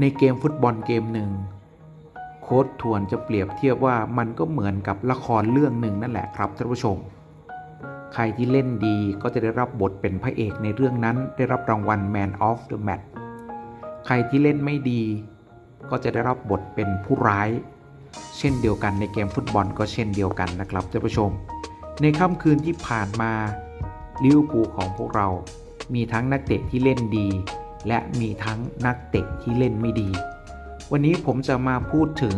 ในเกมฟุตบอลเกมหนึ่งโค้ดทวนจะเปรียบเทียบว่ามันก็เหมือนกับละครเรื่องหนึ่งนั่นแหละครับท่านผู้ชม ใครที่เล่นดีก็จะได้รับบทเป็นพระเอกในเรื่องนั้นได้รับรางวัล Man of the Match ใครที่เล่นไม่ดี ก็จะได้รับบทเป็นผู้ร้าย เช่นเดียวกันในเกมฟุตบอลก็เช่นเดียวกันนะครับท่านผู้ชม ในค่ำคืนที่ผ่านมาลิเวอร์พูลของพวกเรา มีทั้งนักเตะที่เล่นดี และมีทั้งนักเตะที่เล่นไม่ดี วันนี้ผมจะมาพูดถึง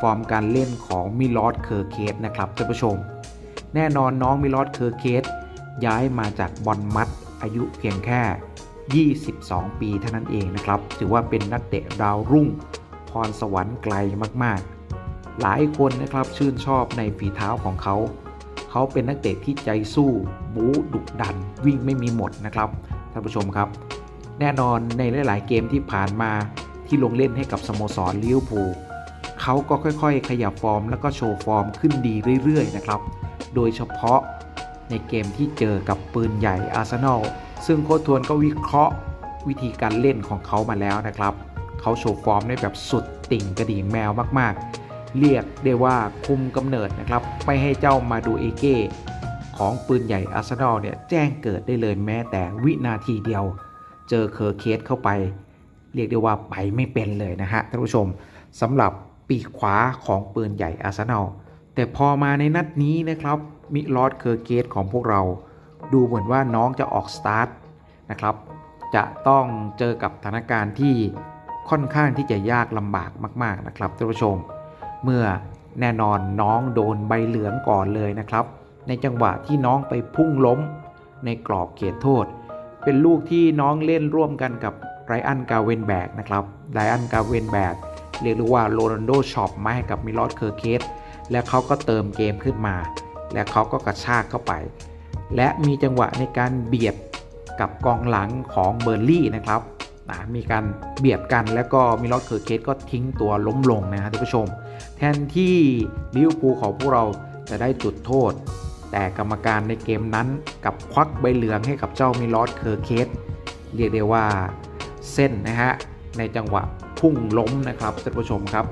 ฟอร์มการเล่นของมิลอสเคอร์เคสนะครับท่านผู้ชม แน่นอนน้องมิลอสเคอร์เคสย้ายมาจากบอลมัดอายุเพียงแค่ 22 ปีเท่านั้นเองนะครับ ถือว่าเป็นนักเตะดาวรุ่ง พรสวรรค์ไกลมากๆ หลายคนนะครับชื่นชอบในฝีเท้าของเขา เขาเป็นนักเตะที่ใจสู้ บู๊ดุดัน วิ่งไม่มีหมดนะครับท่านผู้ชมครับ แน่นอนในหลายๆเกมที่ผ่านมาที่ลงเล่นให้กับสโมสรลิเวอร์พูลเขาก็ค่อยๆ ขยับฟอร์มแล้วก็โชว์ฟอร์มขึ้นดีเรื่อยๆนะครับ โดยเฉพาะในเกมที่เจอกับปืนใหญ่อาร์เซนอลซึ่งโค้ชทวนก็วิเคราะห์วิธีการเล่นของเขามาแล้วนะครับ เขาโชว์ฟอร์มได้แบบสุดติ่งกระดิ่งแมวมากๆ เรียกได้ว่าคุมกำเนิดนะครับ ไม่ให้เจ้ามาดูเอเก้ของปืนใหญ่อาร์เซนอลเนี่ยแจ้งเกิดได้เลยแม้แต่วินาทีเดียว เจอเคอร์เคสเข้าไป เรียกได้ว่าไปไม่เป็นเลยนะฮะท่านผู้ชมสำหรับปีกขวาของปืนใหญ่อาร์เซนอลแต่พอมาในนัดนี้นะครับมิลอสเคอร์เคสของพวกเรา ดูเหมือนว่าน้องจะออกสตาร์ทนะครับจะต้องเจอกับสถานการณ์ที่ค่อนข้างที่จะยากลำบากมาก ๆนะครับท่านผู้ชม เมื่อแน่นอนน้องโดนใบเหลืองก่อนเลยนะครับ ในจังหวะที่น้องไปพุ่งล้มในกรอบเขตโทษ เป็นลูกที่น้องเล่นร่วมกันกับไรอันกาเวนแบกนะครับไรอันกาเวนแบกเรียกว่าโรนัลโดช็อปมาให้กับมิลอสเคอร์เคสและเขาก็เติมเกมขึ้นมา และเขาก็กระชากเข้าไป และมีจังหวะในการเบียดกับกองหลังของเบอร์ลี่นะครับนะมีการเบียดกันแล้วก็มิลอสเคอร์เคสก็ทิ้งตัวล้มลงนะฮะท่านผู้ชม แทนที่ลิเวอร์พูลของพวกเราจะได้จุดโทษ แต่กรรมการในเกมนั้นกับควักใบเหลืองให้กับเจ้ามิลอสเคอร์เคสเรียกได้ว่าเส้นนะฮะในจังหวะพุ่งล้มนะครับท่านผู้ชมครับ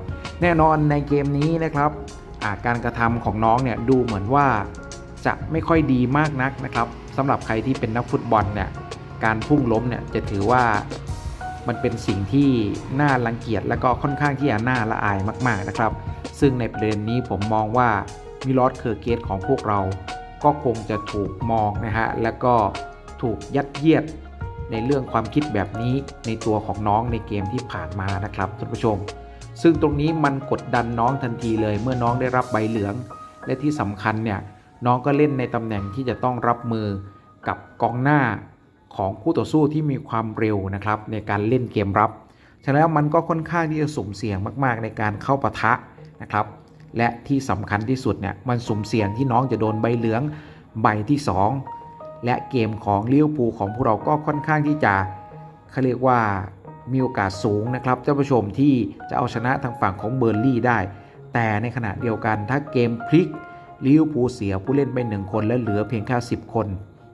แน่นอนในเกมนี้นะครับาการกระทำของน้องเนี่ยดูเหมือนว่าจะไม่ค่อยดีมากนักนะครับสำหรับใครที่เป็นนักฟุตบอลเนี่ยการพุ่งล้มเนี่ยจะถือว่ามันเป็นสิ่งที่น่ารังเกียจและก็ค่อนข้างที่จะน่าละอายมาก ๆนะครับ ซึ่งในประเด็นนี้ผมมองว่า มิลอสเคอร์เกตของพวกเรา ก็คงจะถูกมองนะฮะ แล้วก็ถูกยัดเยียดในเรื่องความคิดแบบนี้ในตัวของน้องในเกมที่ผ่านมานะครับท่านผู้ชม ซึ่งตรงนี้มันกดดันน้องทันทีเลยเมื่อน้องได้รับใบเหลือง และที่สำคัญเนี่ยน้องก็เล่นในตำแหน่งที่จะต้องรับมือกับกองหน้าของคู่ต่อสู้ที่มีความเร็วนะครับในการเล่นเกมรับ ฉะนั้นมันก็ค่อนข้างที่จะสุ่มเสี่ยงมาก ๆ ในการเข้าปะทะนะครับ และที่สำคัญที่สุดเนี่ยมันสุ่มเสี่ยงที่น้องจะโดนใบเหลืองใบที่ 2 และเกมของเลิเวอร์พูของพวกเราก็ค่อนข้างที่จะเขาเรียกว่ามีโอกาสสูงนะครับท่านผู้ชมที่จะเอาชนะทางฝั่งของเบอร์ลี่ได้ แต่ในขณะเดียวกันถ้าเกมพลิกลิเวอร์พูลเสียผู้เล่นไปหนึ่งคนและเหลือเพียงแค่10 คน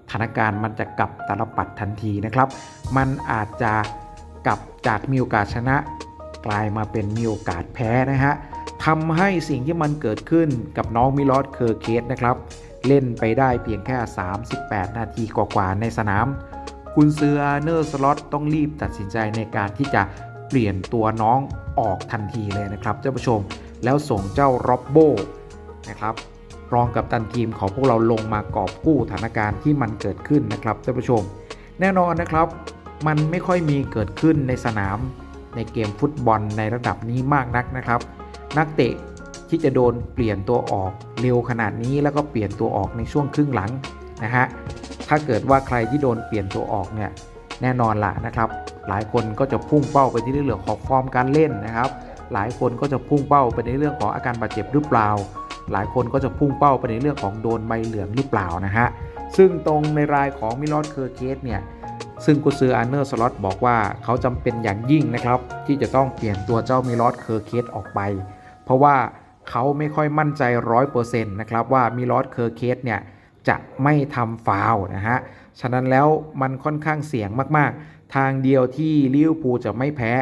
สถานการณ์มันจะกลับตาลปัดทันทีนะครับ มันอาจจะกลับจากมีโอกาสชนะ กลายมาเป็นมีโอกาสแพ้นะฮะ ทำให้สิ่งที่มันเกิดขึ้นกับน้องมิลอสเคอร์เคสนะครับ เล่นไปได้เพียงแค่ 38 นาทีกว่าๆในสนาม คุณเซือเนอร์สล็อตต้องรีบตัดสินใจในการที่จะเปลี่ยนตัวน้องออกทันทีเลยนะครับท่านผู้ชม แล้วส่งเจ้าร็อบโบนะครับรองกับตันทีมของพวกเราลงมากอบกู้สถานการณ์ที่มันเกิดขึ้นนะครับท่านผู้ชม แน่นอนนะครับ มันไม่ค่อยมีเกิดขึ้นในสนามในเกมฟุตบอลในระดับนี้มากนักนะครับ นักเตะที่จะโดนเปลี่ยนตัวออกเร็วขนาดนี้แล้วก็เปลี่ยนตัวออกในช่วงครึ่งหลังนะฮะถ้าเกิดว่าใครที่โดนเปลี่ยนตัวออกเนี่ยแน่นอนละนะครับ หลายคนก็จะพุ่งเป้าไปที่เรื่องของฟอร์มการเล่นนะครับ หลายคนก็จะพุ่งเป้าไปในเรื่องของอาการบาดเจ็บหรือเปล่า หลายคนก็จะพุ่งเป้าไปในเรื่องของโดนใบเหลืองหรือเปล่านะฮะซึ่งตรงในรายของมิลอสเคอร์เคสเนี่ยซึ่งกุซืออาร์เนอร์สล็อตบอกว่าเขาจำเป็นอย่างยิ่งนะครับ ที่จะต้องเปลี่ยนตัวเจ้ามิลอสเคอร์เคสออกไป เพราะว่าเขาไม่ค่อยมั่นใจร้อยเปอร์เซ็นต์นะครับว่ามิลอสเคอร์เคสเนี่ยจะไม่ทำฟาวนะฮะ ฉะนั้นแล้วมันค่อนข้างเสี่ยงมากๆ ทางเดียวที่ลิเวอร์พูลจะไม่แพ้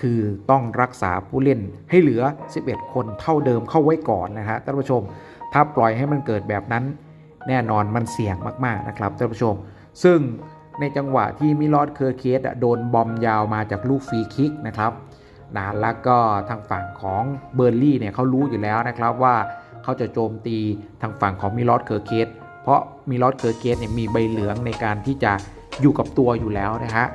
คือต้องรักษาผู้เล่นให้เหลือ 11 คนเท่าเดิมเข้าไว้ก่อนนะฮะท่านผู้ชม ถ้าปล่อยให้มันเกิดแบบนั้น แน่นอนมันเสี่ยงมากๆนะครับท่านผู้ชม ซึ่งในจังหวะที่มิลอดเคอร์เคสโดนบอมยาวมาจากลูกฟรีคิกนะครับ นะแล้วก็ทางฝั่งของเบอร์ลี่เนี่ยเขารู้อยู่แล้วนะครับว่าเขาจะโจมตีทางฝั่งของมิลอดเคอร์เคสเพราะมิลอดเคอร์เคสเนี่ยมีใบเหลืองในการที่จะอยู่กับตัวอยู่แล้วนะฮะ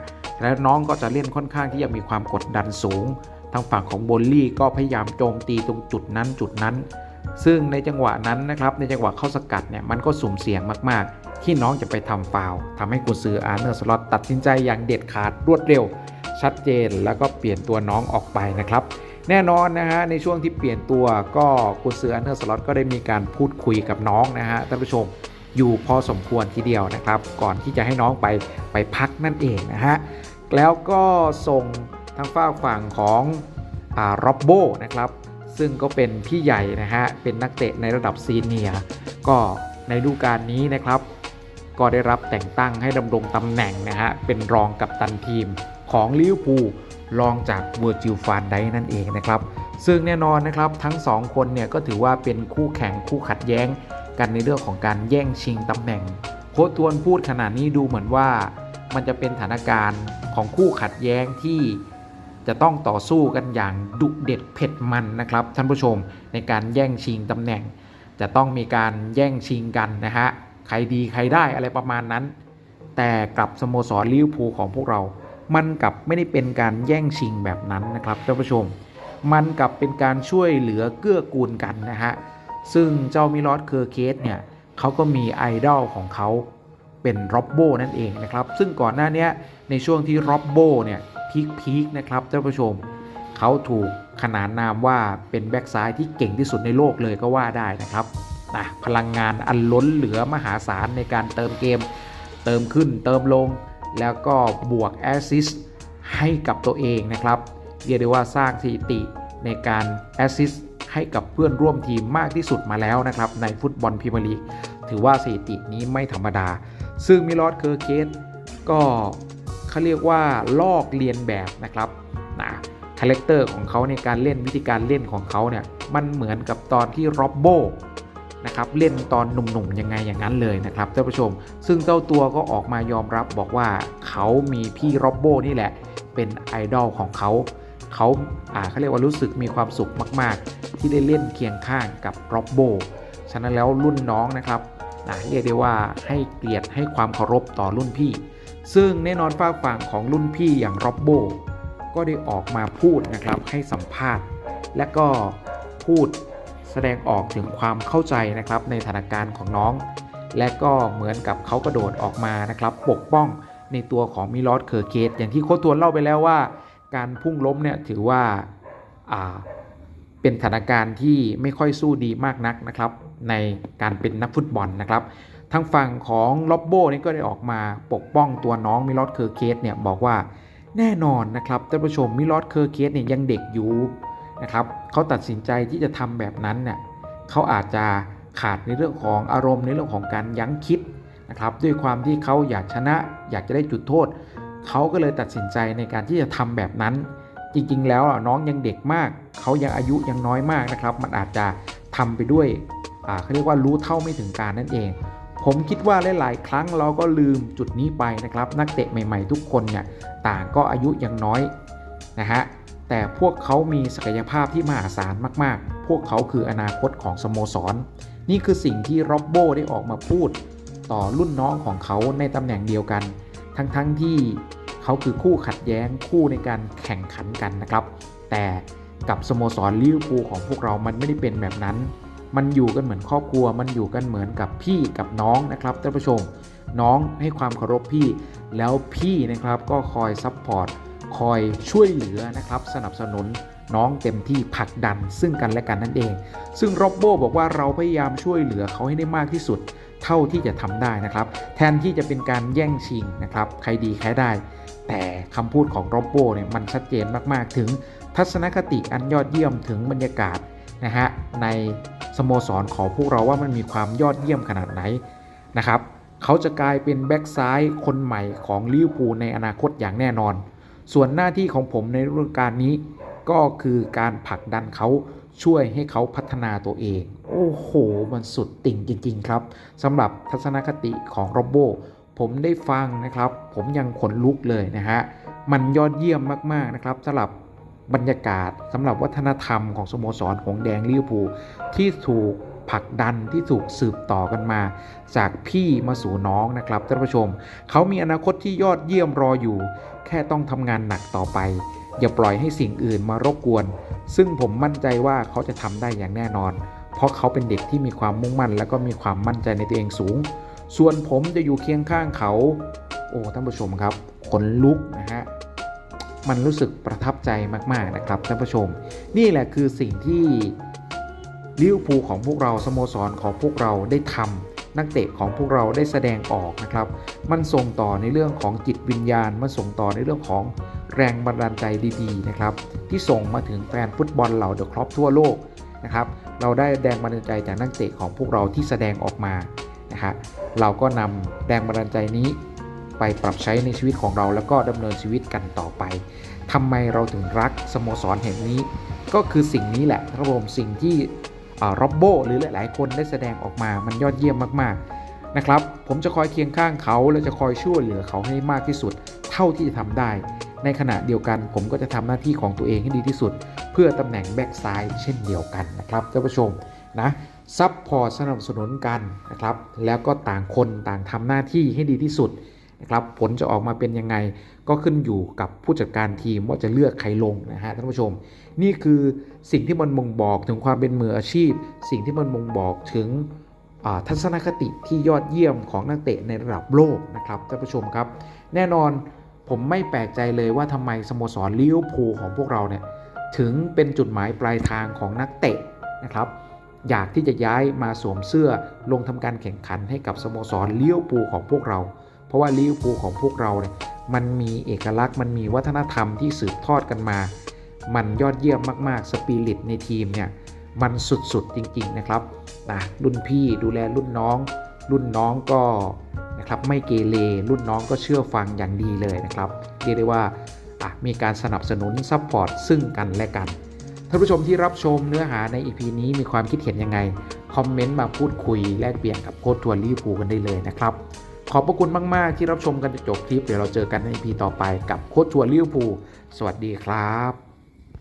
แล้วน้องก็จะเล่นค่อนข้างที่จะมีความกดดันสูง ทางฝั่งของโบลลี่ก็พยายามโจมตีตรงจุดนั้นจุดนั้น ซึ่งในจังหวะนั้นนะครับในจังหวะเข้าสกัดเนี่ยมันก็สุ่มเสี่ยงมากๆ ที่น้องจะไปทำฟาวทำให้กุนซืออาร์เนอร์สล็อตตัดสินใจอย่างเด็ดขาดรวดเร็ว ชัดเจนแล้วก็เปลี่ยนตัวน้องออกไปนะครับ แน่นอนนะฮะในช่วงที่เปลี่ยนตัวก็กุนซืออาร์เนอร์สล็อตก็ได้มีการพูดคุยกับน้องนะฮะท่านผู้ชมอยู่พอสมควรทีเดียวนะครับ ก่อนที่จะให้น้องไปไปพักนั่นเองนะฮะแล้วก็ส่งทางฝ้าฝั่งของอ่าร็อบโบนะครับซึ่งก็เป็นพี่ใหญ่นะฮะเป็นนักเตะในระดับซีเนียร์ก็ในฤดูกาลนี้นะครับ ก็ได้รับแต่งตั้งให้ดำรงตำแหน่งนะฮะเป็นรองกัปตันทีม ของลิเวอร์พูลรองจากเวอร์จิลฟานไดนั่นเองนะครับ ซึ่งแน่นอนนะครับทั้ง 2 คนเนี่ยก็ถือว่าเป็นคู่แข่งคู่ขัดแย้ง กันในเรื่องของการแย่งชิงตำแหน่ง โค้ชทวนพูดขนาดนี้ดูเหมือนว่า มันจะเป็นสถานการณ์ของคู่ขัดแย้งที่จะต้องต่อสู้กันอย่างดุเด็ดเผ็ดมันนะครับท่านผู้ชมในการแย่งชิงตำแหน่ง จะต้องมีการแย่งชิงกันนะฮะใครดีใครได้อะไรประมาณนั้น แต่กับสโมสรลิเวอร์พูลของพวกเรา มันกลับไม่ได้เป็นการแย่งชิงแบบนั้นนะครับท่านผู้ชม มันกลับเป็นการช่วยเหลือเกื้อกูลกันนะฮะซึ่งเจ้ามิลอสเคอร์เคสเนี่ยเขาก็มีไอดอลของเขาเป็นร็อบโบนั่นเองนะครับ ซึ่งก่อนหน้านี้ในช่วงที่ร็อบโบเนี่ยพีคๆนะครับท่านผู้ชมเขาถูกขนานนามว่าเป็นแบ็กซ้ายที่เก่งที่สุดในโลกเลยก็ว่าได้นะครับนะพลังงานอันล้นเหลือมหาศาลในการเติมเกม เติมขึ้นเติมลง แล้วก็บวกแอสซิสต์ให้กับตัวเองนะครับ เรียกได้ว่าสร้างสถิติในการแอสซิสต์ให้กับเพื่อนร่วมทีมมากที่สุดมาแล้วนะครับ ในฟุตบอลพรีเมียร์ลีกถือว่าสถิตินี้ไม่ธรรมดา ซึ่งมิลอดเคอร์เคสก็เขาเรียกว่าลอกเลียนแบบนะครับนะคาแรคเตอร์ของเขาในการเล่นวิธีการเล่นของเขาเนี่ยมันเหมือนกับตอนที่ร็อบโบ นะครับเล่นตอนหนุ่มๆยังไงอย่างนั้นเลยนะครับท่านผู้ชม ซึ่งเจ้าตัวก็ออกมายอมรับบอกว่าเขามีพี่ร็อบโบนี่แหละ เป็นไอดอลของเขาเขาอ่าเขาเรียกว่ารู้สึกมีความสุขมาก ๆ ที่ได้เล่นเคียงข้างกับร็อบโบฉะนั้นแล้วรุ่นน้องนะครับนะเรียกได้ว่าให้เกียรติให้ความเคารพต่อรุ่นพี่ ซึ่งแน่นอนฝากฝั่งของรุ่นพี่อย่างร็อบโบก็ได้ออกมาพูดนะครับให้สัมภาษณ์ และก็พูด แสดงออกถึงความเข้าใจนะครับในสถานการณ์ของน้อง และก็เหมือนกับเขากระโดดออกมานะครับปกป้องในตัวของมิลอสเคอร์เคสอย่างที่โค้ชทวนเล่าไปแล้วว่า การพุ่งล้มเนี่ยถือว่าอ่าเป็นสถานการณ์ที่ไม่ค่อยสู้ดีมากนักนะครับในการเป็นนักฟุตบอลนะครับทางฝั่งของล็อบโบนี่ก็ได้ออกมาปกป้องตัวน้องมิลอสเคอร์เคสเนี่ยบอกว่าแน่นอนนะครับท่านผู้ชมมิลอสเคอร์เคสเนี่ยยังเด็กอยู่ นะครับเขาตัดสินใจที่จะทำแบบนั้นเนี่ยเขาอาจจะขาดในเรื่องของอารมณ์ในเรื่องของการยั้งคิดนะครับด้วยความที่เขาอยากชนะ อยากจะได้จุดโทษเขาก็เลยตัดสินใจในการที่จะทำแบบนั้น จริงๆ แล้วน้องยังเด็กมากเขายังอายุยังน้อยมากนะครับ มันอาจจะทำไปด้วยเขาเรียกว่ารู้เท่าไม่ถึงการนั่นเอง ผมคิดว่าหลายๆ ครั้งเราก็ลืมจุดนี้ไปนะครับ นักเตะใหม่ ๆ ทุกคนเนี่ยต่างก็อายุยังน้อยนะฮะ แต่พวกเขามีศักยภาพที่มหาศาลมาก ๆ พวกเขาคืออนาคตของสโมสร นี่คือสิ่งที่ร็อบโบได้ออกมาพูด ต่อรุ่นน้องของเขาในตำแหน่งเดียวกัน ทั้งๆทที่เขาคือคู่ขัดแย้งคู่ในการแข่งขันกันนะครับ แต่กับสโมสรลิเวอร์พูลของพวกเรามันไม่ได้เป็นแบบนั้น มันอยู่กันเหมือนครอบครัว มันอยู่กันเหมือนกับพี่กับน้องนะครับท่านผู้ชม น้องให้ความเคารพพี่ แล้วพี่นะครับก็คอยซัพพอร์ต คอยช่วยเหลือนะครับสนับสนุนน้องเต็มที่ผลักดันซึ่งกันและกันนั่นเอง ซึ่งโรบโบบอกว่าเราพยายามช่วยเหลือเขาให้ได้มากที่สุด เท่าที่จะทำได้นะครับ แทนที่จะเป็นการแย่งชิงนะครับใครดีใครได้ แต่คำพูดของโรบโบเนี่ยมันชัดเจนมากๆ ถึงทัศนคติอันยอดเยี่ยมถึงบรรยากาศนะฮะในสโมสรของพวกเราว่ามันมีความยอดเยี่ยมขนาดไหนนะครับเขาจะกลายเป็นแบ็กซ้ายคนใหม่ของลิเวอร์พูลในอนาคตอย่างแน่นอน ส่วนหน้าที่ของผมในฤดูกาลนี้ ก็คือการผลักดันเขาช่วยให้เขาพัฒนาตัวเอง โอ้โห มันสุดติ่งจริง ๆ ครับสำหรับทัศนคติของโรโบผมได้ฟังนะครับ ผมยังขนลุกเลยนะฮะ มันยอดเยี่ยมมาก ๆ นะครับสำหรับบรรยากาศสำหรับวัฒนธรรมของสโมสรของแดงลิเวอร์พูลที่ถูก ผลักดันที่ถูกสืบต่อกันมา จากพี่มาสู่น้องนะครับท่านผู้ชม เขามีอนาคตที่ยอดเยี่ยมรออยู่ แค่ต้องทำงานหนักต่อไป อย่าปล่อยให้สิ่งอื่นมารบกวน ซึ่งผมมั่นใจว่าเขาจะทำได้อย่างแน่นอน เพราะเขาเป็นเด็กที่มีความมุ่งมั่น และก็มีความมั่นใจในตัวเองสูง ส่วนผมจะอยู่เคียงข้างเขา โอ้ท่านผู้ชมครับขนลุกนะฮะมันรู้สึกประทับใจมาก ๆ นะครับท่านผู้ชม นี่แหละคือสิ่งที่ ลิเวอร์พูลของพวกเราสโมสรของพวกเราได้ทำนักเตะของพวกเราได้แสดงออกนะครับ มันส่งต่อในเรื่องของจิตวิญญาณ มันส่งต่อในเรื่องของแรงบันดาลใจดีๆนะครับ ที่ส่งมาถึงแฟนฟุตบอลเหล่าเดอะครอปทั่วโลกนะครับ เราได้แรงบันดาลใจจากนักเตะของพวกเราที่แสดงออกมานะฮะเราก็นำแรงบันดาลใจนี้ไปปรับใช้ในชีวิตของเราแล้วก็ดำเนินชีวิตกันต่อไปทำไมเราถึงรักสโมสรแห่งนี้ ก็คือสิ่งนี้แหละครับผมสิ่งที่ ร็อบโบหรือหลาย ๆ คนได้แสดงออกมา มันยอดเยี่ยมมาก ๆ นะครับ ผมจะคอยเคียงข้างเขา และจะคอยช่วยเหลือเขาให้มากที่สุด เท่าที่จะทำได้ ในขณะเดียวกัน ผมก็จะทำหน้าที่ของตัวเองให้ดีที่สุด เพื่อตำแหน่งแบ็กซ้ายเช่นเดียวกันนะครับท่านผู้ชมนะซับพอร์ตสนับสนุนกันนะครับ แล้วก็ต่างคนต่างทำหน้าที่ให้ดีที่สุด นะครับผลจะออกมาเป็นยังไง ก็ขึ้นอยู่กับผู้จัดการทีมว่าจะเลือกใครลงนะฮะท่านผู้ชม นี่คือสิ่งที่มันบ่งบอกถึงความเป็นมืออาชีพ สิ่งที่มันบ่งบอกถึงทัศนคติที่ยอดเยี่ยมของนักเตะในระดับโลกนะครับท่านผู้ชมครับ แน่นอนผมไม่แปลกใจเลยว่าทำไมสโมสรลิเวอร์พูลของพวกเราเนี่ยถึงเป็นจุดหมายปลายทางของนักเตะนะครับอยากที่จะย้ายมาสวมเสื้อลงทำการแข่งขันให้กับสโมสรลิเวอร์พูลของพวกเรา เพราะว่าลิเวอร์พูลของพวกเราเนี่ยมันมีเอกลักษณ์มันมีวัฒนธรรมที่สืบทอดกันมา มันยอดเยี่ยมมากๆสปิริตในทีมเนี่ยมันสุดๆจริงๆนะครับนะรุ่นพี่ดูแลรุ่นน้อง รุ่นน้องก็นะครับไม่เกเรรุ่นน้องก็เชื่อฟังอย่างดีเลยนะครับเรียกได้ว่าอะมีการสนับสนุนซัพพอร์ตซึ่งกันและกันท่านผู้ชมที่รับชมเนื้อหาใน EP นี้มีความคิดเห็นยังไง คอมเมนต์มาพูดคุยแลกเปลี่ยนกับโค้ชทัวร์ลิเวอร์พูลกันได้เลยนะครับ ขอบพระคุณมาก ๆ ที่รับชมกันจนจบคลิป เดี๋ยวเราเจอกันใน EP ต่อไปกับโค้ชชัวร์ลิวพูสวัสดีครับ